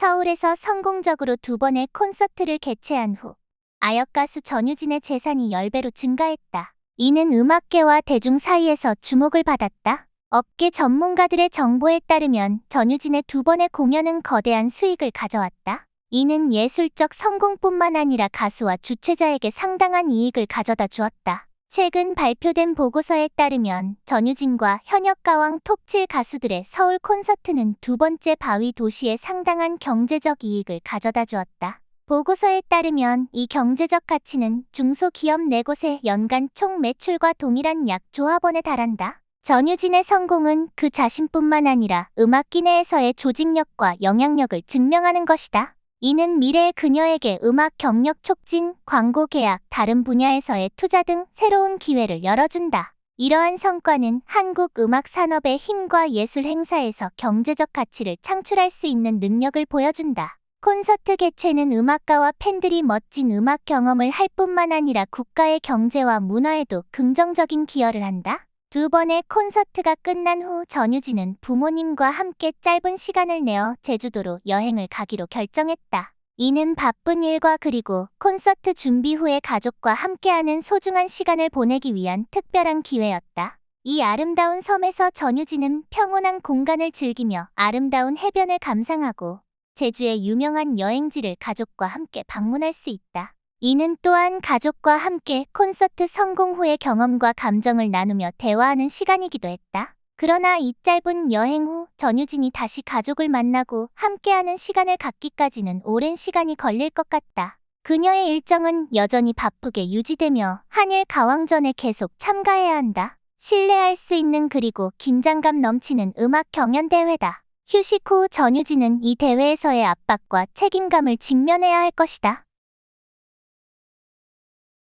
서울에서 성공적으로 두 번의 콘서트를 개최한 후 아역 가수 전유진의 재산이 10배로 증가했다. 이는 음악계와 대중 사이에서 주목을 받았다. 업계 전문가들의 정보에 따르면 전유진의 두 번의 공연은 거대한 수익을 가져왔다. 이는 예술적 성공뿐만 아니라 가수와 주최자에게 상당한 이익을 가져다 주었다. 최근 발표된 보고서에 따르면 전유진과 현역 가왕 톱7 가수들의 서울 콘서트는 두 번째 바위 도시에 상당한 경제적 이익을 가져다 주었다. 보고서에 따르면 이 경제적 가치는 중소기업 4곳의 연간 총 매출과 동일한 약 조합원에 달한다. 전유진의 성공은 그 자신뿐만 아니라 음악기 내에서의 조직력과 영향력을 증명하는 것이다. 이는 미래의 그녀에게 음악 경력 촉진, 광고 계약, 다른 분야에서의 투자 등 새로운 기회를 열어준다. 이러한 성과는 한국 음악 산업의 힘과 예술 행사에서 경제적 가치를 창출할 수 있는 능력을 보여준다. 콘서트 개최는 음악가와 팬들이 멋진 음악 경험을 할 뿐만 아니라 국가의 경제와 문화에도 긍정적인 기여를 한다. 두 번의 콘서트가 끝난 후 전유진은 부모님과 함께 짧은 시간을 내어 제주도로 여행을 가기로 결정했다. 이는 바쁜 일과 그리고 콘서트 준비 후에 가족과 함께하는 소중한 시간을 보내기 위한 특별한 기회였다. 이 아름다운 섬에서 전유진은 평온한 공간을 즐기며 아름다운 해변을 감상하고 제주의 유명한 여행지를 가족과 함께 방문할 수 있다. 이는 또한 가족과 함께 콘서트 성공 후의 경험과 감정을 나누며 대화하는 시간이기도 했다. 그러나 이 짧은 여행 후 전유진이 다시 가족을 만나고 함께하는 시간을 갖기까지는 오랜 시간이 걸릴 것 같다. 그녀의 일정은 여전히 바쁘게 유지되며 한일 가왕전에 계속 참가해야 한다. 신뢰할 수 있는 그리고 긴장감 넘치는 음악 경연 대회다. 휴식 후 전유진은 이 대회에서의 압박과 책임감을 직면해야 할 것이다.